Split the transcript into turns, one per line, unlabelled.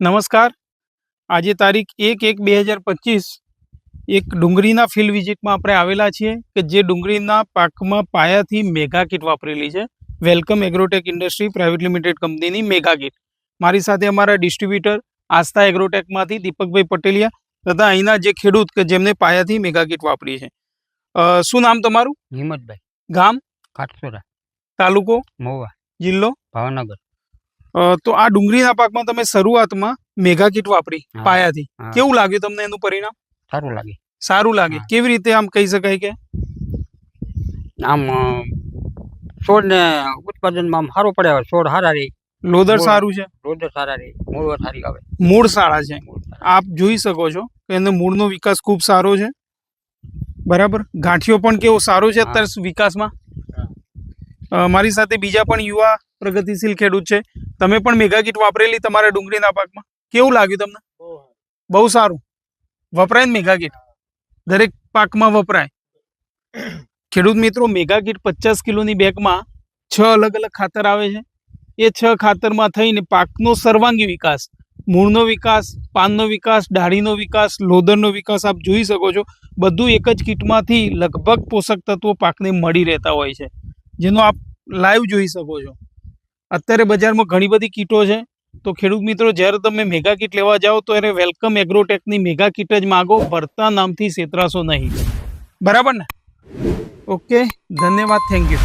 નમસ્કાર. આજે તારીખ એક એક બે હજાર પચીસ એક ડુંગળીના ફિલ્ડ વિઝિટમાં આપણે આવેલા છીએ કે જે ડુંગળીના પાકમાં પાયાથી મેગા કીટ વાપરેલી છે. Welcome agrotech industry private limited કંપનીની મેગા કીટ મારી સાથે અમારા ડિસ્ટ્રીબ્યુટર આસ્થા એગ્રોટેકમાંથી દીપકભાઈ પટેલિયા તથા અહીંના જે ખેડૂત કે જેમને પાયાથી મેગા કીટ વાપરી છે. શું નામ તમારું?
હિંમતભાઈ.
ગામ?
કાટસોરા
તાલુકો?
મહુવા.
જિલ્લો?
ભાવનગર.
તો આ ડુંગળીના પાકમાં તમે શરૂઆતમાં મેગા કીટ વાપરી પાયાથી. કેવું લાગ્યું તમને એનું પરિણામ?
સારું લાગે
સારું લાગે. કેવી રીતે આમ કહી શકાય કે?
આમ છોડ છોડને ઉત્પાદનમાં સારો પડે છોડ સારા રહે
લોદર સારું છે?
લોદર સારા રહી મૂળ સારી આવે
મૂળ સારા. છે આપ જોઈ શકો છો કે એનો મૂળનો વિકાસ ખૂબ સારો છે. બરાબર? ગાંઠિયો પણ કેવો સારો છે અત્યારે વિકાસમાં. મારી સાથે બીજા પણ યુવા પ્રગતિશીલ ખેડૂત છે. તમે પણ મેગા કીટ વાપરેલી તમારા ડુંગળીના પાકમાં? કેવું લાગ્યું તમને? બહુ સારું. વપરાય ને મેગા કીટ દરેક પાકમાં વપરાય. ખેડૂત મિત્રો મેગા કીટ પચાસ કિલોની બેગમાં છ અલગ અલગ ખાતર આવે છે. એ છ ખાતરમાં થઈને પાકનો સર્વાંગી વિકાસ મૂળનો વિકાસ પાનનો વિકાસ ડાળીનો વિકાસ લોદરનો વિકાસ આપ જોઈ શકો છો. બધું એક જ કીટમાંથી લગભગ પોષક તત્વો પાકને મળી રહેતા હોય છે. જેનો આપ લાઈવ જોઈ શકો છો. અત્યારે બજારમાં ઘણી બધી કીટો છે. તો ખેડૂત મિત્રો, જ્યારે તમે મેગા કીટ લેવા જાઓ, તો એને વેલકમ એગ્રોટેકની મેગા કીટ જ માગો. ભરતા નામથી સેતરાશો નહીં. બરાબર ને? ઓકે, ધન્યવાદ, થેન્ક યુ.